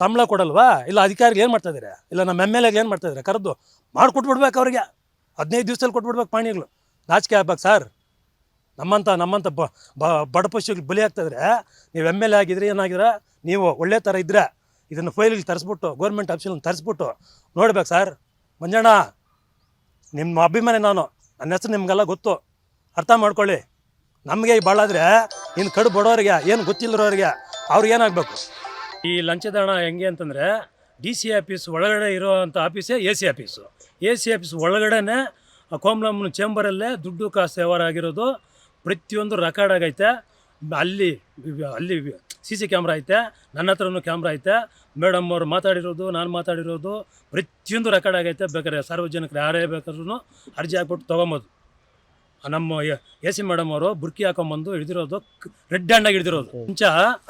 ಸಂಬಳ ಕೊಡಲ್ವಾ? ಇಲ್ಲ ಅಧಿಕಾರಿಗೆ ಏನು ಮಾಡ್ತಾ ಇದ್ದಾರೆ ಇಲ್ಲ ನಮ್ಮ ಎಂ ಎಲ್ ಎಗೆ ಏನು ಮಾಡ್ತಾ ಇದ್ದಾರೆ ಕರೆದು ಮಾಡಿಕೊಟ್ಬಿಡ್ಬೇಕು ಅವ್ರಿಗೆ. ಹದಿನೈದು ದಿವ್ಸದಲ್ಲಿ ಕೊಟ್ಬಿಡ್ಬೇಕು ಪಾಣಿಗಳು. ನಾಚಿಕೆ ಆಗ್ಬೇಕು ಸರ್. ನಮ್ಮಂಥ ನಮ್ಮಂಥ ಬ ಬಡ ಪಶುಗಳು ಬಲಿ ಆಗ್ತಾಯಿದ್ರೆ ನೀವು ಎಂ ಎಲ್ ಎ ಆಗಿದ್ರೆ ಏನಾಗಿದ್ರೆ, ನೀವು ಒಳ್ಳೆ ಥರ ಇದ್ದರೆ ಇದನ್ನು ಫೈಲಿಗೆ ತರಿಸ್ಬಿಟ್ಟು, ಗೌರ್ಮೆಂಟ್ ಆಫೀಸಲ್ಲಿ ತರಿಸ್ಬಿಟ್ಟು ನೋಡ್ಬೇಕು ಸರ್. ಮಂಜಣ್ಣ, ನಿಮ್ಮ ಅಭಿಮಾನಿ ನಾನು. ನನ್ನ ಹೆಸರು ನಿಮಗೆಲ್ಲ ಗೊತ್ತು. ಅರ್ಥ ಮಾಡ್ಕೊಳ್ಳಿ. ನಮಗೆ ಈ ಭಾಳಾದ್ರೆ ಇನ್ನು ಕಡು ಬಡೋರಿಗೆ ಏನು ಗೊತ್ತಿಲ್ಲರೋರಿಗೆ ಅವ್ರಿಗೆ ಏನಾಗಬೇಕು? ಈ ಲಂಚದ ಹಣ ಹೆಂಗೆ ಅಂತಂದರೆ ಡಿ ಸಿ ಆಫೀಸ್ ಒಳಗಡೆ ಇರೋವಂಥ ಆಫೀಸೇ A C office. A C office ಒಳಗಡೆನೆ ಕೋಮ್ಲಮ್ಮನ ಚೇಂಬರಲ್ಲೇ ದುಡ್ಡು ಕಾಸು ವ್ಯವಹಾರ ಆಗಿರೋದು. ಪ್ರತಿಯೊಂದು ರೆಕಾರ್ಡ್ ಆಗೈತೆ. ಅಲ್ಲಿ ಅಲ್ಲಿ ಸಿ ಸಿ ಕ್ಯಾಮ್ರಾ ಐತೆ, ನನ್ನ ಹತ್ರನೂ ಕ್ಯಾಮ್ರಾ ಐತೆ. ಮೇಡಮ್ ಅವರು ಮಾತಾಡಿರೋದು, ನಾನು ಮಾತಾಡಿರೋದು, ಪ್ರತಿಯೊಂದು ರೆಕಾರ್ಡ್ ಆಗೈತೆ. ಬೇಕಾದ್ರೆ ಸಾರ್ವಜನಿಕರು ಯಾರೇ ಬೇಕಾದ್ರೂ ಅರ್ಜಿ ಹಾಕ್ಬಿಟ್ಟು ತೊಗೊಬೋದು. ನಮ್ಮ ಎ ಸಿ ಮೇಡಮ್ ಅವರು ಬುರ್ಕಿ ಹಾಕೊಂಬಂದು ಹಿಡಿದಿರೋದು, ರೆಡ್ ಹ್ಯಾಂಡಾಗಿ ಹಿಡಿದಿರೋದು. ಮುಂಚೆ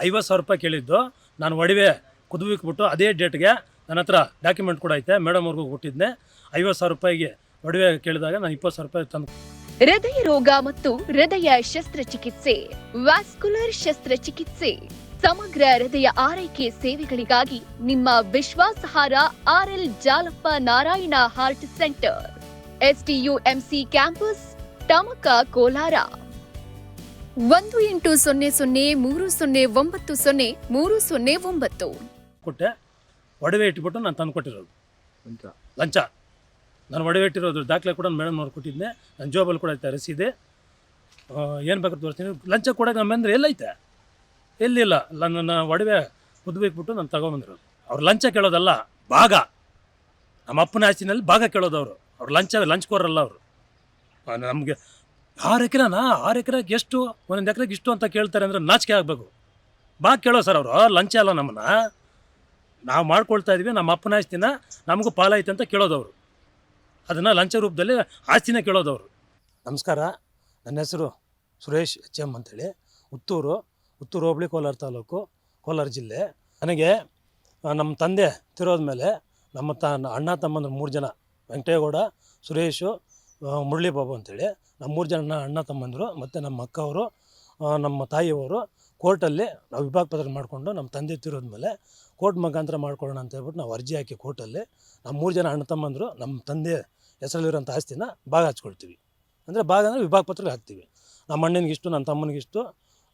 ಐವತ್ತು ಸಾವಿರ ರೂಪಾಯಿ ಕೇಳಿದ್ದು. ನಾನು ಒಡವೆ ಕುದುವಿಕ್ಬಿಟ್ಟು ಅದೇ ಡೇಟ್ಗೆ ನನ್ನ ಹತ್ರ ಡಾಕ್ಯುಮೆಂಟ್ ಕೂಡ ಐತೆ. ಮೇಡಮ್ ಅವ್ರಿಗೂ ಕೊಟ್ಟಿದ್ದೆ ಐವತ್ತು ಸಾವಿರ ರೂಪಾಯಿಗೆ ಒಡವೆ ಕೇಳಿದಾಗ ನಾನು ಇಪ್ಪತ್ತು ಸಾವಿರ ರೂಪಾಯಿ ತಂದು ಹೃದಯ ರೋಗ ಮತ್ತು ಹೃದಯ ಶಸ್ತ್ರಚಿಕಿತ್ಸೆ, ವ್ಯಾಸ್ಕುಲರ್ ಶಸ್ತ್ರಚಿಕಿತ್ಸೆ, ಸಮಗ್ರ ಹೃದಯ ಆರೈಕೆ ಸೇವೆಗಳಿಗಾಗಿ ನಿಮ್ಮ ವಿಶ್ವಾಸಹಾರ R L Jalappa Narayana heart centre STUMC campus Tamaka Kolar. ಒಂದು ಎಂಟು ಸೊನ್ನೆ ಸೊನ್ನೆ ಮೂರು ಸೊನ್ನೆ ಒಂಬತ್ತು ಸೊನ್ನೆ ಮೂರು ಸೊನ್ನೆ ಒಂಬತ್ತು. ಕೊಟ್ಟೆ ಒಡವೆ ಇಟ್ಬಿಟ್ಟು ನಾನು ತಂದು ಕೊಟ್ಟಿರೋದು. ಲಂಚ. ನಾನು ಒಡವೆ ಇಟ್ಟಿರೋದು ದಾಖಲೆ ಕೂಡ ಮೇಡಮ್ ಅವ್ರು ಕೊಟ್ಟಿದ್ದೆ ನನ್ನ ಜೋಬಲ್ಲಿ ಕೂಡ ತರಿಸಿದೆ ರಸೀದೆ ಏನು ಬೇಕಾದ್ರೂ ತೋರಿಸ್ತೀನಿ. ಲಂಚ ಕೊಡೋಕೆ ನಮ್ಮ ಅಂದ್ರೆ ಎಲ್ಲೈತೆ ಎಲ್ಲಿಲ್ಲ ಇಲ್ಲ? ನನ್ನ ಒಡವೆ ಕುದ್ಬೇಕ್ಬಿಟ್ಟು ನಾನು ತಗೊಂಬಂದಿರೋದು. ಅವ್ರು ಲಂಚ ಕೇಳೋದಲ್ಲ ಭಾಗ. ನಮ್ಮ ಅಪ್ಪನ ಆಚಿನಲ್ಲಿ ಭಾಗ ಕೇಳೋದು ಅವರು ಅವ್ರು ಲಂಚ ಲಂಚ್ ಕೊರಲ್ಲ ಅವರು ನಮಗೆ ಆರು ಎಕರೆನಾ? ಆರು ಎಕರೆಗೆ ಎಷ್ಟು? ಒಂದೊಂದು ಎಕರೆಗೆ ಇಷ್ಟು ಅಂತ ಕೇಳ್ತಾರೆ ಅಂದರೆ ನಾಚಿಕೆ ಆಗಬೇಕು. ಬಾ ಕೇಳೋ ಸರ್ ಅವರು, ಲಂಚ ಅಲ್ಲ ನಮ್ಮನ್ನು. ನಾವು ಮಾಡ್ಕೊಳ್ತಾ ಇದ್ವಿ, ನಮ್ಮ ಅಪ್ಪನ ಆಸ್ತಿನ ನಮಗೂ ಪಾಲಾಯ್ತು ಅಂತ ಕೇಳೋದವರು. ಅದನ್ನು ಲಂಚ ರೂಪದಲ್ಲಿ ಆಸ್ತಿನೇ ಕೇಳೋದವರು. ನಮಸ್ಕಾರ, ನನ್ನ ಹೆಸರು ಸುರೇಶ್ ಎಚ್ ಎಂ ಅಂತೇಳಿ. ಹುತ್ತೂರು ಹುತ್ತೂರು ಹೋಬಳಿ ಕೋಲಾರ ತಾಲೂಕು, ಕೋಲಾರ ಜಿಲ್ಲೆ. ನನಗೆ ನಮ್ಮ ತಂದೆ ತಿರೋದ ಮೇಲೆ ನಮ್ಮ ತ, ಅಣ್ಣ ತಮ್ಮಂದ್ರೆ ಮೂರು ಜನ, ವೆಂಕಟೇಗೌಡ, ಸುರೇಶು ಮುರಳಿ ಬಾಬು ಅಂತೇಳಿ. ನಮ್ಮ ಮೂರು ಜನ ಅಣ್ಣ ತಮ್ಮಂದರು, ಮತ್ತು ನಮ್ಮ ಅಕ್ಕವರು ನಮ್ಮ ತಾಯಿಯವರು ಕೋರ್ಟಲ್ಲಿ ನಾವು ವಿಭಾಗ ಪತ್ರ ಮಾಡಿಕೊಂಡು ನಮ್ಮ ತಂದೆ ತಿರೋದ ಮೇಲೆ ಕೋರ್ಟ್ ಮುಖಾಂತರ ಮಾಡ್ಕೊಳ್ಳೋಣ ಅಂತ ಹೇಳ್ಬಿಟ್ಟು ನಾವು ಅರ್ಜಿ ಹಾಕಿ ಕೋರ್ಟಲ್ಲಿ ನಮ್ಮ ಮೂರು ಜನ ಅಣ್ಣ ತಮ್ಮಂದರು, ನಮ್ಮ ತಂದೆ ಹೆಸರಲ್ಲಿರೋಂಥ ಆಸ್ತಿನ ಭಾಗ ಹಚ್ಕೊಳ್ತೀವಿ. ಅಂದರೆ ಭಾಗ ಅಂದರೆ ವಿಭಾಗ ಪತ್ರ ಹಾಕ್ತೀವಿ. ನಮ್ಮ ಅಣ್ಣನಿಗಿಷ್ಟು ನನ್ನ ತಮ್ಮನಿಗಿಷ್ಟು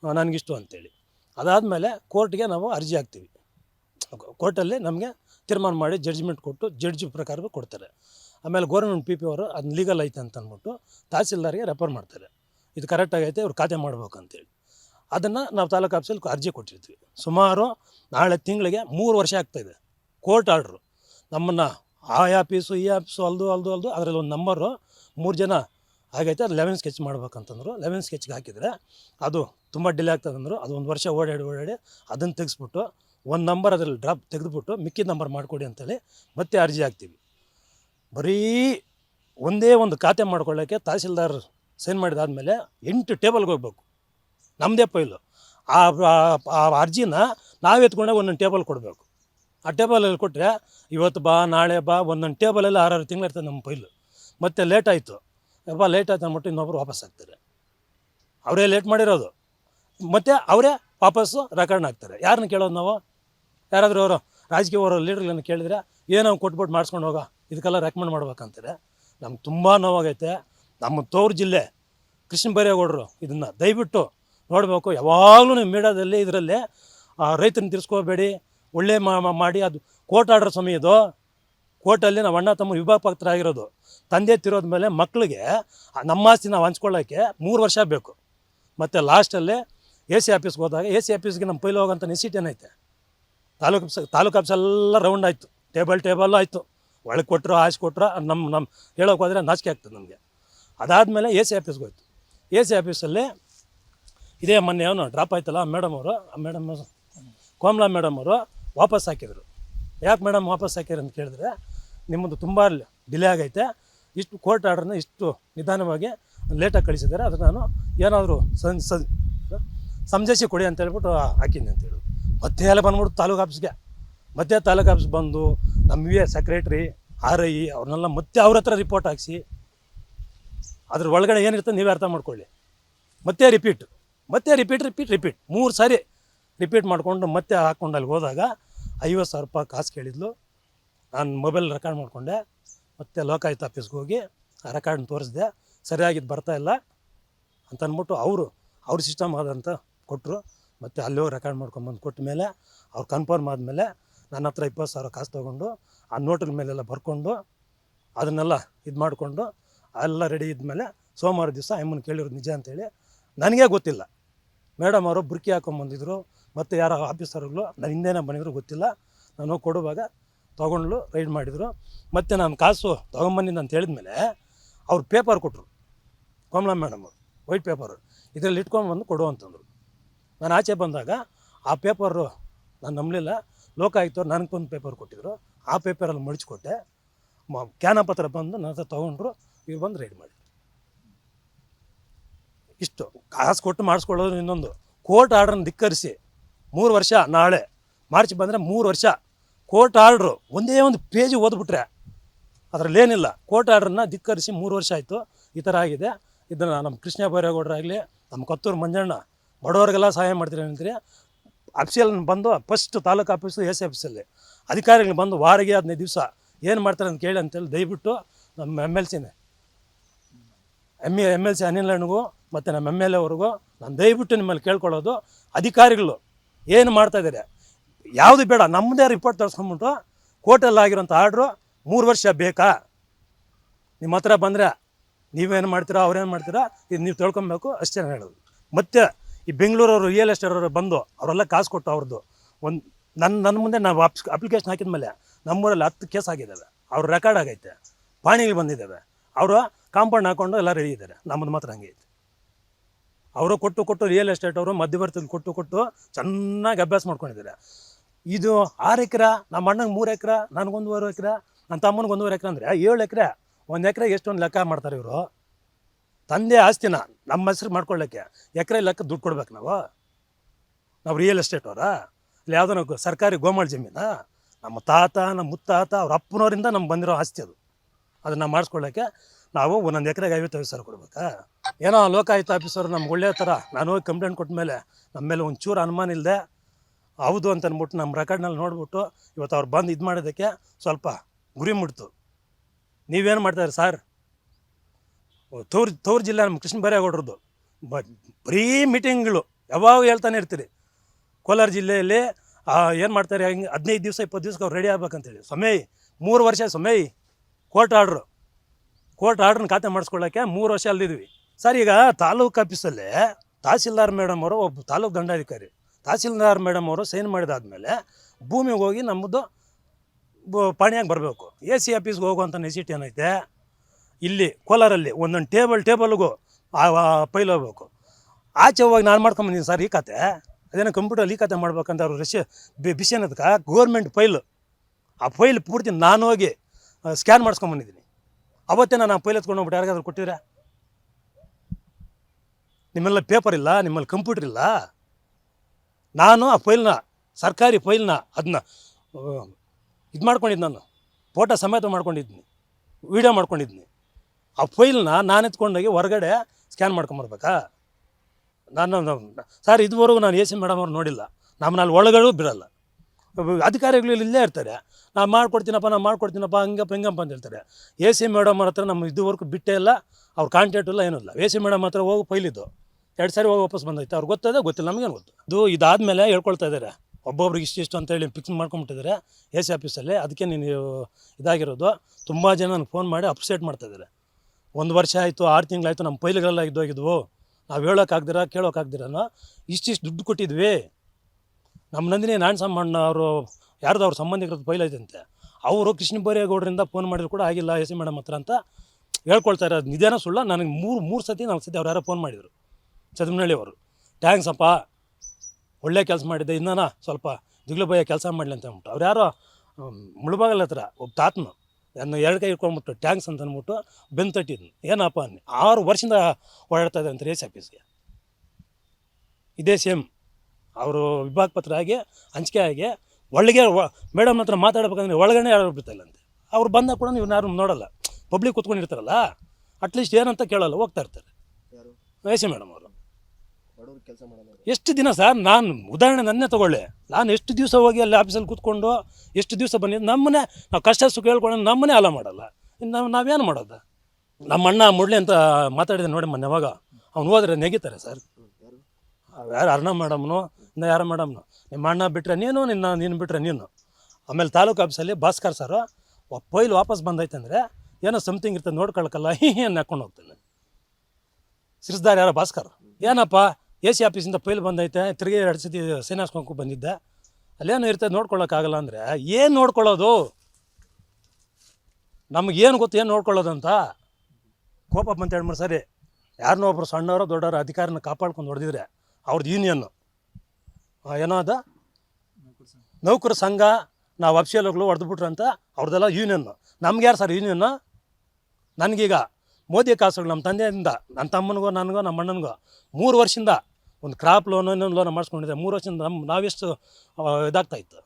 ನನಗಿಷ್ಟು ಅಂತೇಳಿ. ಅದಾದಮೇಲೆ ಕೋರ್ಟ್ಗೆ ನಾವು ಅರ್ಜಿ ಹಾಕ್ತೀವಿ. ಕೋರ್ಟಲ್ಲಿ ನಮಗೆ ತೀರ್ಮಾನ ಮಾಡಿ ಜಡ್ಜ್ಮೆಂಟ್ ಕೊಟ್ಟು ಜಡ್ಜ್ ಪ್ರಕಾರವೂ ಕೊಡ್ತಾರೆ. ಆಮೇಲೆ ಗೌರ್ಮೆಂಟ್ ಪಿ ಪಿ ಅವರು ಅದನ್ನ ಲೀಗಲ್ ಐತೆ ಅಂತ ಅಂದ್ಬಿಟ್ಟು ತಹಸೀಲ್ದಾರ್ಗೆ ರೆಫರ್ ಮಾಡ್ತಾರೆ. ಇದು ಕರೆಕ್ಟ್ ಆಗೈತೆ ಅವ್ರು ಖಾತೆ ಮಾಡ್ಬೇಕು ಅಂತೇಳಿ ಅದನ್ನು ನಾವು ತಾಲೂಕು ಆಫೀಸಲ್ಲಿ ಅರ್ಜಿ ಕೊಟ್ಟಿರ್ತೀವಿ ಸುಮಾರು ನಾಳೆ ತಿಂಗಳಿಗೆ ಮೂರು ವರ್ಷ ಆಗ್ತಾಯಿದೆ ಕೋರ್ಟ್ ಆರ್ಡ್ರು ನಮ್ಮನ್ನು ಆ ಆಫೀಸು ಈ ಆಫೀಸು ಅಲ್ದು ಅಲ್ದು ಅಲ್ದು ಅದರಲ್ಲಿ ಒಂದು ನಂಬರು ಮೂರು ಜನ ಆಗೈತೆ ಅದು ಲೆವೆನ್ ಸ್ಕೆಚ್ ಮಾಡ್ಬೇಕಂತಂದ್ರು. ಲೆವೆನ್ ಸ್ಕೆಚ್ಗೆ ಹಾಕಿದರೆ ಅದು ತುಂಬ ಡಿಲೇ ಆಗ್ತದಂದ್ರು ಅದು ಒಂದು ವರ್ಷ ಓಡಾಡಿ ಓಡಾಡಿ ಅದನ್ನು ತೆಗೆಸ್ಬಿಟ್ಟು ಒಂದು ನಂಬರ್ ಅದರಲ್ಲಿ ಡ್ರಾಪ್ ತೆಗೆದುಬಿಟ್ಟು ಮಿಕ್ಕಿದ ನಂಬರ್ ಮಾಡಿಕೊಡಿ ಅಂತೇಳಿ ಮತ್ತೆ ಅರ್ಜಿ ಹಾಕ್ತೀವಿ. ಬರೀ ಒಂದೇ ಒಂದು ಖಾತೆ ಮಾಡ್ಕೊಳ್ಳೋಕ್ಕೆ ತಹಸೀಲ್ದಾರ್ ಸೈನ್ ಮಾಡಿದಾದ್ಮೇಲೆ ಎಂಟು ಟೇಬಲ್ಗೆ ಹೋಗ್ಬೇಕು. ನಮ್ಮದೇ ಪೈಲು. ಆ ಅರ್ಜಿನ ನಾವು ಎತ್ಕೊಂಡಾಗ ಒಂದೊಂದು ಟೇಬಲ್ ಕೊಡಬೇಕು. ಆ ಟೇಬಲಲ್ಲಿ ಕೊಟ್ಟರೆ ಇವತ್ತು ಬಾ, ನಾಳೆ ಬಾ, ಒಂದೊಂದು ಟೇಬಲಲ್ಲಿ ಆರಾರು ತಿಂಗಳು ಇರ್ತದೆ ನಮ್ಮ ಪೈಲು. ಮತ್ತೆ ಲೇಟ್ ಆಯಿತು. ಯಪ್ಪ ಲೇಟ್ ಆಯ್ತು ಅಂದ್ಬಿಟ್ಟು ಇನ್ನೊಬ್ರು ವಾಪಸ್ ಆಗ್ತಾರೆ. ಅವರೇ ಲೇಟ್ ಮಾಡಿರೋದು. ಮತ್ತು ಅವರೇ ವಾಪಸ್ಸು ರೆಕಾರ್ಡ್ ಆಗ್ತಾರೆ ಯಾರನ್ನ ಕೇಳೋದು ನಾವು? ಯಾರಾದರೂ ಅವರು ರಾಜಕೀಯ ಅವರು ಲೀಡರ್ಗಳನ್ನ ಕೇಳಿದ್ರೆ ಏನೋ ಕೊಟ್ಬಿಟ್ಟು ಮಾಡಿಸ್ಕೊಂಡು ಹೋಗ ಇದಕ್ಕೆಲ್ಲ ರೆಕಮೆಂಡ್ ಮಾಡ್ಬೇಕಂತಾರೆ ನಮ್ಗೆ ತುಂಬ ನೋವಾಗೈತೆ. ನಮ್ಮ ತೋರು ಜಿಲ್ಲೆ, ಕೃಷ್ಣ ಬೈರೇಗೌಡರು ಇದನ್ನು ದಯವಿಟ್ಟು ನೋಡಬೇಕು. ಯಾವಾಗಲೂ ನೀವು ಮೀಡಿಯಾದಲ್ಲಿ, ಇದರಲ್ಲಿ ರೈತರನ್ನ ತಿರ್ಸ್ಕೋಬೇಡಿ. ಒಳ್ಳೆ ಮಾಡಿ ಅದು ಕೋರ್ಟ್ ಆರ್ಡರ್ ಸಮಯ ಇದು. ಕೋರ್ಟಲ್ಲಿ ನಾವು ಅಣ್ಣ, ತಮ್ಮ ವಿಭಾಗ ಆಗಿರೋದು ತಂದೆ ತಿರೋದ ಮೇಲೆ ಮಕ್ಕಳಿಗೆ ನಮ್ಮ ಆಸ್ತಿ ನಾವು ಹಂಚ್ಕೊಳ್ಳೋಕ್ಕೆ ಮೂರು ವರ್ಷ ಬೇಕು. ಮತ್ತು ಲಾಸ್ಟಲ್ಲಿ ಎ ಸಿ ಆಫೀಸ್ಗೆ ಹೋದಾಗ, ಎ ಸಿ ಆಫೀಸ್ಗೆ ನಮ್ಮ ಪೈಲು ಹೋಗೋಂಥ ನೆಸಿಟಿ ಏನೈತೆ? ತಾಲೂಕು ತಾಲೂಕು ಆಫೀಸ್ ಎಲ್ಲ ರೌಂಡ್ ಆಯಿತು. ಟೇಬಲ್ ಟೇಬಲ್ಲು ಆಯಿತು. ಒಳಗೆ ಕೊಟ್ಟರು ಆಸೆ ಕೊಟ್ಟರು ನಮ್ಮ ನಮ್ಮ ಹೇಳೋಕೆ ಹೋದರೆ ನಾಚಿಕೆ ಆಗ್ತದೆ ನಮಗೆ. ಅದಾದಮೇಲೆ ಎ ಸಿ ಆಫೀಸ್ಗೆ ಹೋಯ್ತು. ಎ ಸಿ ಆಫೀಸಲ್ಲಿ ಇದೇ ಮೊನ್ನೆ ಅವನು ಡ್ರಾಪ್ ಆಯ್ತಲ್ಲ ಮೇಡಮ್ ಅವರು, ಆ ಮೇಡಮ್ ಕೋಮಲಾ ಮೇಡಮ್ ಅವರು ವಾಪಸ್ ಹಾಕಿದರು. ಯಾಕೆ ಮೇಡಮ್ ವಾಪಸ್ ಹಾಕಿದ್ರು ಅಂತ ಕೇಳಿದ್ರೆ, ನಿಮ್ಮದು ತುಂಬ ಡಿಲೇ ಆಗೈತೆ, ಇಷ್ಟು ಕೋರ್ಟ್ ಆರ್ಡ್ರನ್ನ ಇಷ್ಟು ನಿಧಾನವಾಗಿ ಲೇಟಾಗಿ ಕಳಿಸಿದ್ದಾರೆ ಅದು ನಾನು ಏನಾದರೂ ಸಂ ಸಂಜೆಸಿ ಕೊಡಿ ಅಂತ ಹೇಳ್ಬಿಟ್ಟು ಹಾಕಿದ್ದೆ ಅಂತ ಹೇಳಿದ್ರು ಮತ್ತೆ ಎಲ್ಲ ಬಂದ್ಬಿಟ್ಟು ತಾಲೂಕು ಆಫೀಸ್ಗೆ ಮತ್ತೆ ತಾಲೂಕು ಆಫೀಸ್ ಬಂದು ನಮ್ಮ V A secretary R I ಅವ್ರನ್ನೆಲ್ಲ ಮತ್ತೆ ಅವ್ರ ಹತ್ರ ರಿಪೋರ್ಟ್ ಹಾಕಿಸಿ, ಅದ್ರ ಒಳಗಡೆ ಏನಿರ್ತದೆ ನೀವೇ ಅರ್ಥ ಮಾಡ್ಕೊಳ್ಳಿ. ಮತ್ತೆ ರಿಪೀಟ್ ಮತ್ತೆ ರಿಪೀಟ್ ರಿಪೀಟ್ ರಿಪೀಟ್ ಮೂರು ಸಾರಿ ರಿಪೀಟ್ ಮಾಡಿಕೊಂಡು ಮತ್ತೆ ಹಾಕ್ಕೊಂಡು ಅಲ್ಲಿ ಹೋದಾಗ ಐವತ್ತು ಸಾವಿರ ರೂಪಾಯಿ ಕಾಸು ಕೇಳಿದ್ಲು. ನಾನು ಮೊಬೈಲ್ ರೆಕಾರ್ಡ್ ಮಾಡಿಕೊಂಡೆ, ಮತ್ತೆ ಲೋಕಾಯುಕ್ತ ಆಫೀಸ್ಗೆ ಹೋಗಿ ಆ ರೆಕಾರ್ಡ್ನ ತೋರಿಸಿದೆ ಸರಿಯಾಗಿದ್ದು ಬರ್ತಾ ಇಲ್ಲ ಅಂತ ಅಂದ್ಬಿಟ್ಟು ಅವರು, ಅವ್ರ ಸಿಸ್ಟಮ್ ಆದಂತ ಕೊಟ್ಟರು ಮತ್ತು ಅಲ್ಲಿ ಹೋಗಿ ರೆಕಾರ್ಡ್ ಮಾಡ್ಕೊಂಬಂದು ಕೊಟ್ಟ ಮೇಲೆ, ಅವ್ರು ಕನ್ಫರ್ಮ್ ಆದಮೇಲೆ ನನ್ನ ಹತ್ರ ಇಪ್ಪತ್ತು ಸಾವಿರ ಕಾಸು ತೊಗೊಂಡು, ಆ ನೋಟಿನ ಮೇಲೆಲ್ಲ ಬರ್ಕೊಂಡು, ಅದನ್ನೆಲ್ಲ ಇದು ಮಾಡಿಕೊಂಡು ಎಲ್ಲ ರೆಡಿ ಇದ್ಮೇಲೆ ಸೋಮವಾರ ದಿವಸ ಅಮ್ಮನ ಕೇಳಿರೋದು ನಿಜ ಅಂತೇಳಿ ನನಗೇ ಗೊತ್ತಿಲ್ಲ. ಮೇಡಮ್ ಅವರು ಬುರ್ಕಿ ಹಾಕೊಂಬಂದಿದ್ರು ಮತ್ತು ಯಾರ ಆಫೀಸರ್ಗಳು ನಾನು ಹಿಂದೆನೇ ಬಂದಿದ್ರು ಗೊತ್ತಿಲ್ಲ. ನಾನು ಕೊಡುವಾಗ ತೊಗೊಂಡ್ಲು ರೈಡ್ ಮಾಡಿದರು. ಮತ್ತು ನಾನು ಕಾಸು ತೊಗೊಂಬಂದಿದ್ದು ಅಂತ ಹೇಳಿದ್ಮೇಲೆ ಅವ್ರು ಪೇಪರ್ ಕೊಟ್ಟರು ಕೋಮಲಾ ಮೇಡಮ್ ವೈಟ್ ಪೇಪರು ಇದರಲ್ಲಿ ಇಟ್ಕೊಂಡ್ಬಂದು ಕೊಡು ಅಂತಂದರು. ನಾನು ಆಚೆ ಬಂದಾಗ ಆ ಪೇಪರು ನಾನು ನಂಬಲಿಲ್ಲ. ಲೋಕಾಯುಕ್ತವ್ರು ನನಗೊಂದು ಪೇಪರ್ ಕೊಟ್ಟಿದ್ರು. ಆ ಪೇಪರಲ್ಲಿ ಮಡಿಚ್ಕೊಟ್ಟೆ. ಮ ಕ್ಯಾನಪತ್ರ ಬಂದು ನನ್ನ ಹತ್ರ ತೊಗೊಂಡ್ರು. ಇವ್ರು ಬಂದು ರೈಡ್ ಮಾಡಿ ಇಷ್ಟು. ಕಾಸು ಕೊಟ್ಟು ಮಾಡಿಸ್ಕೊಳ್ಳೋದು ಇನ್ನೊಂದು. ಕೋರ್ಟ್ ಆರ್ಡ್ರನ್ನ ಧಿಕ್ಕರಿಸಿ ಮೂರು ವರ್ಷ ನಾಳೆ, ಮಾರ್ಚ್ ಬಂದರೆ ಮೂರು ವರ್ಷ ಕೋರ್ಟ್ ಆರ್ಡ್ರು ಒಂದೇ ಒಂದು ಪೇಜ್ ಓದ್ಬಿಟ್ರೆ ಅದರಲ್ಲಿ ಏನಿಲ್ಲ. ಕೋರ್ಟ್ ಆರ್ಡ್ರನ್ನ ಧಿಕ್ಕರಿಸಿ ಮೂರು ವರ್ಷ ಆಯಿತು. ಈ ಥರ ಆಗಿದೆ. ಇದನ್ನು ನಮ್ಮ ಕೃಷ್ಣ ಬೈರೇಗೌಡರಾಗಲಿ, ನಮ್ಮ ಕತ್ತೂರು ಮಂಜಣ್ಣ, ಬಡವರಿಗೆಲ್ಲ ಸಹಾಯ ಮಾಡ್ತೀರಿ ಅಂತೀರಿ. ಅಫ್ಸಿಯಲ್ ಬಂದು ಫಸ್ಟ್ ತಾಲೂಕು ಆಫೀಸು ಎಸ್ ಆಫೀಸಲ್ಲಿ. ಅಧಿಕಾರಿಗಳು ಬಂದು ವಾರಿಗೆ ಹದಿನೈದು ದಿವಸ ಏನು ಮಾಡ್ತಾರೆ ಅಂತ ಕೇಳಿ ಅಂತೇಳಿ ದಯವಿಟ್ಟು ನಮ್ಮ M L ಸಿನೇ. M M L C Anil ಅಣ್ಣಗೂ ಮತ್ತು ನಮ್ಮ ಎಂ ಎಲ್ ಎವ್ರಿಗೂ ನಾನು ದಯವಿಟ್ಟು ನಿಮ್ಮಲ್ಲಿ ಕೇಳ್ಕೊಳ್ಳೋದು, ಅಧಿಕಾರಿಗಳು ಏನು ಮಾಡ್ತಾ ಇದ್ದಾರೆ, ಯಾವುದು ಬೇಡ, ನಮ್ಮದೇ ರಿಪೋರ್ಟ್ ತರಿಸ್ಕೊಂಬಿಟ್ಟು ಕೋರ್ಟಲ್ಲಿ ಆಗಿರೋಂಥ ಆರ್ಡ್ರು ಮೂರು ವರ್ಷ ಬೇಕಾ? ನಿಮ್ಮ ಹತ್ರ ಬಂದರೆ ನೀವೇನು ಮಾಡ್ತೀರಾ, ಅವ್ರೇನು ಮಾಡ್ತೀರಾ, ಇದು ನೀವು ತಿಳ್ಕೊಬೇಕು, ಅಷ್ಟೇ ಹೇಳೋದು. ಮತ್ತು ಈ ಬೆಂಗಳೂರವರು ರಿಯಲ್ ಎಸ್ಟೇಟ್ ಅವರು ಬಂದು ಅವರೆಲ್ಲ ಕಾಸು ಕೊಟ್ಟು ಅವ್ರದ್ದು ಒಂದು ನನ್ನ ನನ್ನ ಮುಂದೆ ನಾವು ಅಪ್ಸ್ ಅಪ್ಲಿಕೇಶನ್ ಹಾಕಿದ ಮೇಲೆ ನಮ್ಮೂರಲ್ಲಿ ಹತ್ತು ಕೇಸ್ ಆಗಿದ್ದಾವೆ ಅವ್ರ ರೆಕಾರ್ಡ್ ಆಗೈತೆ. ಪಾಣಿಗಳು ಬಂದಿದ್ದಾವೆ ಅವರು ಕಾಂಪೌಂಡ್ ಹಾಕೊಂಡು ಎಲ್ಲ ರೆಡಿ ಇದ್ದಾರೆ ನಮ್ಮದು ಮಾತ್ರ ಹಂಗೆ ಐತೆ. ಅವರು ಕೊಟ್ಟು ಕೊಟ್ಟು ರಿಯಲ್ ಎಸ್ಟೇಟ್ ಅವರು ಮಧ್ಯವರ್ತಿಗಳು ಕೊಟ್ಟು ಕೊಟ್ಟು ಚೆನ್ನಾಗಿ ಅಭ್ಯಾಸ ಮಾಡ್ಕೊಂಡಿದ್ದಾರೆ ಇದು ಆರು ಎಕರೆ ನಮ್ಮ ಅಣ್ಣಂಗೆ ಮೂರು ಎಕರೆ ನನಗೊಂದುವರೆ ಎಕರೆ ನನ್ನ ತಮ್ಮನಿಗೆ ಒಂದೂವರೆ ಎಕರೆ ಅಂದರೆ ಏಳು ಎಕರೆ, ಒಂದು ಎಕರೆಗೆ ಎಷ್ಟೊಂದು ಲೆಕ್ಕ ಮಾಡ್ತಾರೆ ಇವರು. ತಂದೆ ಆಸ್ತಿನ ನಮ್ಮ ಹೆಸ್ರು ಮಾಡ್ಕೊಳ್ಳೋಕ್ಕೆ ಎಕರೆ ಲೆಕ್ಕ ದುಡ್ಡು ಕೊಡ್ಬೇಕು ನಾವು? ನಾವು ರಿಯಲ್ ಎಸ್ಟೇಟ್ ಅವರ? ಇಲ್ಲಿ ಯಾವುದೋ ನಾವು ಸರ್ಕಾರಿ ಗೋಮಾಳ ಜಮೀನ? ನಮ್ಮ ತಾತ, ನಮ್ಮ ಮುತ್ತಾತ, ಅವ್ರ ಅಪ್ಪನವರಿಂದ ನಮ್ಗೆ ಬಂದಿರೋ ಆಸ್ತಿ ಅದು. ಅದನ್ನು ಮಾಡಿಸ್ಕೊಳ್ಳೋಕ್ಕೆ ನಾವು ಒಂದೊಂದು ಎಕರೆಗೆ ಐವತ್ತೈದು ಸಾವಿರ ಕೊಡ್ಬೇಕಾ? ಏನೋ ಲೋಕಾಯುಕ್ತ ಆಫೀಸರು ನಮ್ಗೆ ಒಳ್ಳೆಯ ಥರ ನಾನು ಹೋಗಿ ಕಂಪ್ಲೇಂಟ್ ಕೊಟ್ಟ ಮೇಲೆ ನಮ್ಮ ಮೇಲೆ ಒಂಚೂರು ಅನುಮಾನ ಇಲ್ಲದೆ ಹೌದು ಅಂತ ಅಂದ್ಬಿಟ್ಟು ನಮ್ಮ ರೆಕಾರ್ಡ್ನಲ್ಲಿ ನೋಡ್ಬಿಟ್ಟು ಇವತ್ತು ಅವ್ರು ಬಂದು ಇದು ಮಾಡೋದಕ್ಕೆ ಸ್ವಲ್ಪ ಗುರಿ ಮುಡ್ತು ನೀವೇನು ಮಾಡ್ತಾರೆ ಸರ್? ತೌರ್, ತೋರ್ ಜಿಲ್ಲೆ ನಮ್ಮ ಕೃಷ್ಣ ಬೈರೇಗೌಡ್ರದ್ದು ಬ, ಬರೀ ಮೀಟಿಂಗ್ಗಳು ಯಾವಾಗ ಹೇಳ್ತಾನೆ ಇರ್ತೀರಿ. ಕೋಲಾರ ಜಿಲ್ಲೆಯಲ್ಲಿ ಏನು ಮಾಡ್ತಾರೆ, ಹಿಂಗೆ ಹದಿನೈದು ದಿವಸ ಇಪ್ಪತ್ತು ದಿವ್ಸಕ್ಕೆ ಅವ್ರು ರೆಡಿ ಆಗ್ಬೇಕಂತೇಳಿ. ಸಮಯ್ ಮೂರು ವರ್ಷ ಸಮಯ ಕೋರ್ಟ್ ಆರ್ಡ್ರು ಕೋರ್ಟ್ ಆರ್ಡ್ರನ್ನ ಖಾತೆ ಮಾಡಿಸ್ಕೊಳ್ಳೋಕ್ಕೆ ಮೂರು ವರ್ಷ ಅಲ್ಲಿದ್ವಿ ಸರ್, ಈಗ ತಾಲೂಕು ಆಫೀಸಲ್ಲೇ ತಹಸೀಲ್ದಾರ್ ಮೇಡಮ್ ಅವರು ಒಬ್ಬ ತಾಲೂಕು ದಂಡಾಧಿಕಾರಿ. ತಹಸೀಲ್ದಾರ್ ಮೇಡಮ್ ಅವರು ಸೈನ್ ಮಾಡಿದಾದ್ಮೇಲೆ ಭೂಮಿಗೆ ಹೋಗಿ ನಮ್ಮದು ಪಾಣಿಯಾಗಿ ಬರಬೇಕು. ಎ ಸಿ ಆಫೀಸ್ಗೆ ಹೋಗುವಂಥ ನೆಸಿಟಿ ಏನೈತೆ? ಇಲ್ಲಿ ಕೋಲಾರಲ್ಲಿ ಒಂದೊಂದು ಟೇಬಲ್ ಟೇಬಲ್ಗೂ ಆ ಪೈಲ್ ಹೋಗ್ಬೇಕು. ಆಚೆ ಹೋಗಿ ನಾನು ಮಾಡ್ಕೊಂಬಂದಿದ್ದೀನಿ ಸರ್ ಈ ಕತೆ. ಅದೇನೋ ಕಂಪ್ಯೂಟರ್ ಈ ಕತೆ ಮಾಡ್ಬೇಕಂತ ಅವ್ರು ರಶಿ ಬಿಸಿ ಅನ್ನೋದಕ್ಕೆ ಗೋರ್ಮೆಂಟ್ ಫೈಲ್ ಆ ಫೈಲ್ ಪೂರ್ತಿ ನಾನು ಹೋಗಿ ಸ್ಕ್ಯಾನ್ ಮಾಡಿಸ್ಕೊಂಬಂದಿದ್ದೀನಿ ಅವತ್ತೇ ನಾನು ಆ ಫೈಲ್ ಎತ್ಕೊಂಡು ಹೋಗ್ಬಿಟ್ಟು ಯಾರಿಗಾದ್ರು ಕೊಟ್ಟಿದ್ರೆ ನಿಮ್ಮೆಲ್ಲ ಪೇಪರ್ ಇಲ್ಲ, ನಿಮ್ಮಲ್ಲಿ ಕಂಪ್ಯೂಟರ್ ಇಲ್ಲ. ನಾನು ಆ ಫೈಲ್ನ ಸರ್ಕಾರಿ ಫೈಲ್ನ ಅದನ್ನ ಇದು ಮಾಡ್ಕೊಂಡಿದ್ದು ನಾನು. ಫೋಟೋ ಸಮೇತ ಮಾಡ್ಕೊಂಡಿದ್ದೀನಿ ವೀಡಿಯೋ ಮಾಡ್ಕೊಂಡಿದ್ದೀನಿ ಆ ಫೈಲ್ನ ನಾನು ಎತ್ಕೊಂಡೋಗಿ ಹೊರಗಡೆ ಸ್ಕ್ಯಾನ್ ಮಾಡ್ಕೊಂಬರ್ಬೇಕಾ ನಾನು ಸರ್, ಇದುವರೆಗೂ ನಾನು ಎ ಸಿ ಮೇಡಮ್ ಅವ್ರು ನೋಡಿಲ್ಲ. ನಮ್ಮ ಅಲ್ಲಿ ಒಳಗಡೆ ಬಿಡಲ್ಲ. ಅಧಿಕಾರಿಗಳು ಇಲ್ಲಿ ಇರ್ತಾರೆ. ನಾನು ಮಾಡ್ಕೊಡ್ತೀನಪ್ಪ ನಾನು ಮಾಡ್ಕೊಡ್ತೀನಪ್ಪ, ಹಂಗಪ್ಪ, ಹಿಂಗಪ್ಪ ಅಂತ ಹೇಳ್ತಾರೆ. ಎ ಸಿ ಮೇಡಮ್ ಅವ್ರ ಹತ್ರ ನಮ್ಮ ಇದುವರೆಗೂ ಬಿಟ್ಟೇ ಇಲ್ಲ. ಅವ್ರ ಕಾಂಟ್ಯಾಕ್ಟ್ ಇಲ್ಲ ಏನೂ ಇಲ್ಲ. ಎ ಸಿ ಮೇಡಮ್ ಹತ್ರ ಹೋಗಿ ಫೈಲಿದ್ದು ಎರಡು ಸಾರಿ ಹೋಗಿ ವಾಪಸ್ ಬಂದೈತೆ ಅವ್ರು ಗೊತ್ತದೆ ಗೊತ್ತಿಲ್ಲ, ನಮಗೇನು ಗೊತ್ತು. ಅದು ಇದಾದಮೇಲೆ ಹೇಳ್ಕೊಳ್ತಾ ಇದ್ದಾರೆ. ಒಬ್ಬೊಬ್ರಿಗೆ ಇಷ್ಟು ಇಷ್ಟು ಅಂತೇಳಿ ಫಿಕ್ಸ್ ಮಾಡ್ಕೊಂಬಿಟ್ಟಿದ್ದಾರೆ. ಎ ಸಿ ಆಫೀಸಲ್ಲಿ ಅದಕ್ಕೆ ನೀನು ಇದಾಗಿರೋದು. ತುಂಬ ಜನ ನನಗೆ ಫೋನ್ ಮಾಡಿ ಅಪ್ಸೆಟ್ ಮಾಡ್ತಾಯಿದ್ದಾರೆ ಒಂದು ವರ್ಷ ಆಯಿತು, ಆರು ತಿಂಗಳಾಯಿತು ನಮ್ಮ ಪೈಲುಗಳೆಲ್ಲ ಇದ್ದೋಗಿದ್ವು ನಾವು ಹೇಳೋಕ್ಕಾಗ್ದಿರ ಕೇಳೋಕ್ಕಾಗ್ದಿರನೋ ಇಷ್ಟಿಷ್ಟು ದುಡ್ಡು ಕೊಟ್ಟಿದ್ವಿ. ನಮ್ಮ ನಂದಿನಿ ನಾನು ಸಾಮಣ್ಣ ಅವರು, ಯಾರ್ದು ಅವ್ರ ಸಂಬಂಧಿಕರ ಪೈಲೈತಂತೆ. ಅವರು ಕೃಷ್ಣ ಬೈರೇಗೌಡರಿಂದ ಫೋನ್ ಮಾಡಿದ್ರು ಕೂಡ ಆಗಿಲ್ಲ, ಎಸ್ ಸಿ ಮೇಡಮ್ ಹತ್ರ ಅಂತ. ಹೇಳ್ಕೊಳ್ತಾ ಇರೋದು, ನಿಧಾನ ಸುಳ್ಳ, ನನಗೆ ಮೂರು ಮೂರು ಸತಿ ನಾಲ್ಕು ಸತಿ ಅವ್ರು ಯಾರೋ ಫೋನ್ ಮಾಡಿದರು. ಚದಮನಹಳ್ಳಿ ಅವರು. ಟ್ಯಾಂಕ್ಸ್ ಅಪ್ಪ. ಒಳ್ಳೆ ಕೆಲಸ ಮಾಡಿದ್ದೆ. ಇನ್ನೂ ಸ್ವಲ್ಪ ದಿಗ್ಲು ಭಯ ಕೆಲಸ ಮಾಡಲಿ ಅಂತ ಅಂದ್ಬಿಟ್ಟು. ಅವ್ರು ಯಾರೋ ಮುಳುಬಾಗಲ ಹತ್ರ, ಒಬ್ಬ ತಾತನು. ನನ್ನ ಎರಡು ಕೈ ಇಟ್ಕೊಂಡ್ಬಿಟ್ಟು ಟ್ಯಾಂಕ್ಸ್ ಅಂತ ಅಂದ್ಬಿಟ್ಟು ಬೆನ್ ತಟ್ಟಿದ್ನು. ಏನಪ್ಪ ಅನ್ನಿ ಆರು ವರ್ಷದಿಂದ ಓಡಾಡ್ತಾ ಇದೆ ಅಂತ ರೇಸ್ ಆಫೀಸ್ಗೆ ಇದೇ ಸೇಮ್ ಅವರು ವಿಭಾಗ ಪತ್ರ ಆಗಿ ಹಂಚಿಕೆ ಆಗಿ ಒಳಗೆ ಮೇಡಮ್ ಹತ್ರ ಮಾತಾಡ್ಬೇಕಂದ್ರೆ ಒಳಗಡೆ ಯಾರು ಬಿಡ್ತಾಯಿಲ್ಲ ಅಂತೆ ಅವ್ರು ಬಂದಾಗ ಕೂಡ ನೀವು ಯಾರು ನೋಡಲ್ಲ. ಪಬ್ಲಿಕ್ ಕೂತ್ಕೊಂಡಿರ್ತಾರಲ್ಲ ಅಟ್ಲೀಸ್ಟ್ ಏನಂತ ಕೇಳಲ್ಲ ಹೋಗ್ತಾ ಇರ್ತಾರೆ. ವಯಸ್ಸೇ ಮೇಡಮ್ ಅವರು. ಎಷ್ಟು ದಿನ ಸರ್ ನಾನು ಉದಾಹರಣೆ ನನ್ನೇ ತಗೊಳ್ಳಿ. ನಾನು ಎಷ್ಟು ದಿವಸ ಹೋಗಿ ಅಲ್ಲಿ ಆಫೀಸಲ್ಲಿ ಕೂತ್ಕೊಂಡು ಎಷ್ಟು ದಿವಸ ಬಂದಿದ್ದು ನಮ್ಮನ್ನೇ ನಾವು ಕಷ್ಟ ಸುಖ ಹೇಳ್ಕೊಂಡು ನಮ್ಮನ್ನೇ ಅಲ ಮಾಡಲ್ಲ. ಇನ್ನು ನಾವು ನಾವೇನು ಮಾಡೋದು? ನಮ್ಮ ಅಣ್ಣ ಮುಡ್ಲಿ ಅಂತ ಮಾತಾಡಿದೆ ನೋಡಿ ಮೊನ್ನೆ ಯಾವಾಗ ಅವ್ನು ಹೋದ್ರೆ ನೆಗಿತಾರೆ ಸರ್. ಯಾರು? ಅರ್ಣ ಮೇಡಮ್ನು ಇನ್ನು ಯಾರ ಮೇಡಮ್ನು? ನಿಮ್ಮ ಅಣ್ಣ ಬಿಟ್ಟರೆ ನೀನು ನಿನ್ನ ನೀನು ಬಿಟ್ಟರೆ ನೀನು. ಆಮೇಲೆ ತಾಲೂಕು ಆಫೀಸಲ್ಲಿ ಭಾಸ್ಕರ್ ಸರ್ ಪೈಲ್ ವಾಪಸ್ ಬಂದೈತೆ ಅಂದರೆ ಏನೋ ಸಮಥಿಂಗ್ ಇರ್ತದೆ ನೋಡ್ಕೊಳಕಲ್ಲ ಹೀ ಹಿ ಅಂತ ಹಾಕೊಂಡು ಹೋಗ್ತಾನೆ. ಸಿರಿಸ್ದಾರ್ ಯಾರೋ ಭಾಸ್ಕರ್? ಏನಪ್ಪ? ಎ ಸಿ ಆಫೀಸಿಂದ ಪೈಲ್ ಬಂದೈತೆ, ತಿರುಗಿ ಎರಡು ಸತಿ ಸೇನಾಸ್ಕೊಂಕು ಬಂದಿದ್ದೆ. ಅಲ್ಲೇನೋ ಇರ್ತದೆ ನೋಡ್ಕೊಳ್ಳೋಕ್ಕಾಗಲ್ಲ ಅಂದರೆ, ಏನು ನೋಡ್ಕೊಳ್ಳೋದು? ನಮಗೇನು ಗೊತ್ತು ಏನು ನೋಡ್ಕೊಳ್ಳೋದು ಅಂತ ಕೋಪ ಬಂತ ಎರಡು ಮೂರು ಸರಿ ಯಾರನ್ನೋ ಒಬ್ಬರು ಸಣ್ಣವರು ದೊಡ್ಡವರು ಅಧಿಕಾರನ ಕಾಪಾಡ್ಕೊಂಡು ಹೊಡೆದಿದ್ರೆ ಅವ್ರದ್ದು ಯೂನಿಯನ್ನು ಏನೋ ಅದ? ನೌಕರ ಸಂಘ, ನಾವು ಅಫ್ಸಿಯಲ್ಗಳು ಹೊಡೆದ್ಬಿಟ್ರು ಅಂತ ಅವ್ರದ್ದೆಲ್ಲ ಯೂನಿಯನ್ನು ನಮ್ಗೆ ಯಾರು ಸರ್ ಯೂನಿಯನ್ನು ನನಗೀಗ ಮೋದಿ ಕಾಸುಗಳು ನಮ್ಮ ತಂದೆಯಿಂದ ನನ್ನ ತಮ್ಮನಿಗೋ, ನನಗೋ ನಮ್ಮ ಅಣ್ಣನಿಗೋ ಮೂರು ವರ್ಷದಿಂದ ಒಂದು ಕ್ರಾಪ್ ಲೋನ್ ಇನ್ನೊಂದು ಲೋನ್ ಮಾಡಿಸ್ಕೊಂಡಿದ್ದೆ ಮೂರು ವರ್ಷದಿಂದ ನಮ್ಮ ನಾವೆಷ್ಟು ಇದಾಗ್ತಾ ಇತ್ತು.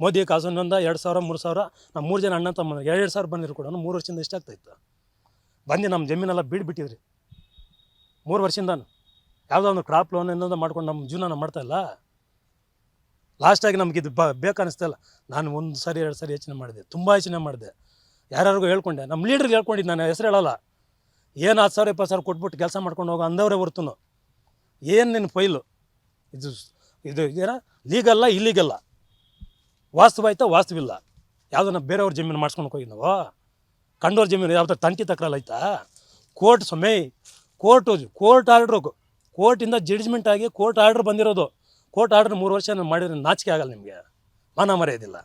ಮೋದಿ ಕಾಸು ಇನ್ನೊಂದ ಎರಡು ಸಾವಿರ, ಮೂರು ಸಾವಿರ ನಮ್ಮ ಮೂರು ಜನ ಅಣ್ಣ ತಮ್ಮ ಎರಡು ಸಾವಿರ ಬಂದಿರು ಕೂಡ ಮೂರು ವರ್ಷದಿಂದ ಇಷ್ಟಾಗ್ತಾ ಇತ್ತು. ಬಂದು ನಮ್ಮ ಜಮೀನೆಲ್ಲ ಬೀಡ್ಬಿಟ್ಟಿದ್ರಿ. ಮೂರು ವರ್ಷದಿಂದ ಯಾವುದೋ ಒಂದು ಕ್ರಾಪ್ ಲೋನ್ ಇನ್ನೊಂದು ಮಾಡ್ಕೊಂಡು ನಮ್ಮ ಜೀವನ ಮಾಡ್ತಾ ಇಲ್ಲ. ಲಾಸ್ಟಾಗಿ ನಮಗಿದು ಬ ಬೇಕನ್ನಿಸ್ತಲ್ಲ ನಾನು ಒಂದು ಸಾರಿ, ಎರಡು ಸಾರಿ ಯೋಚನೆ ಮಾಡಿದೆ. ತುಂಬ ಯೋಚನೆ ಮಾಡಿದೆ. ಯಾರ್ಯಾರಿಗೂ ಹೇಳ್ಕೊಂಡೆ. ನಮ್ಮ ಲೀಡ್ರಿಗೆ ಹೇಳ್ಕೊಂಡಿದ್ದು ನಾನು, ಹೆಸರು ಹೇಳಲ್ಲ. ಏನು ಹತ್ತು ಸಾವಿರ ಇಪ್ಪತ್ತು ಸಾವಿರ ಕೊಟ್ಬಿಟ್ಟು ಕೆಲಸ ಮಾಡ್ಕೊಂಡು ಹೋಗೋ ಅಂದವರೇ ಹೊರ್ತುನು. ಏನು ನಿನ್ನ ಫೈಲು? ಇದು ಇದು ಏನ? ಲೀಗಲ್ಲ ಇಲ್ಲಿಗಲ್ಲ ವಾಸ್ತವ ಆಯ್ತಾ, ವಾಸ್ತವಿಲ್ಲ? ಯಾವುದನ್ನ ಬೇರೆಯವ್ರ ಜಮೀನು ಮಾಡ್ಸ್ಕೊಂಡು ಹೋಗಿ ನಾವು? ಕಂಡೋರ್ ಜಮೀನು ಥರ ತಂಟಿ ತಕ್ರಲ್ಲ ಆಯ್ತಾ? ಕೋರ್ಟ್ ಸೊಮ್ಮೆ ಕೋರ್ಟು ಕೋರ್ಟ್ ಆರ್ಡ್ರು ಕೋರ್ಟಿಂದ ಜಡ್ಜ್ಮೆಂಟ್ ಆಗಿ ಕೋರ್ಟ್ ಆರ್ಡ್ರ್ ಬಂದಿರೋದು. ಕೋರ್ಟ್ ಆರ್ಡ್ರ್ ಮೂರು ವರ್ಷ ಮಾಡಿದ್ರೆ ನಾಚಿಕೆ ಆಗಲ್ಲ ನಿಮಗೆ. ಮಾನ ಮರ್ಯಾದಿಲ್ಲ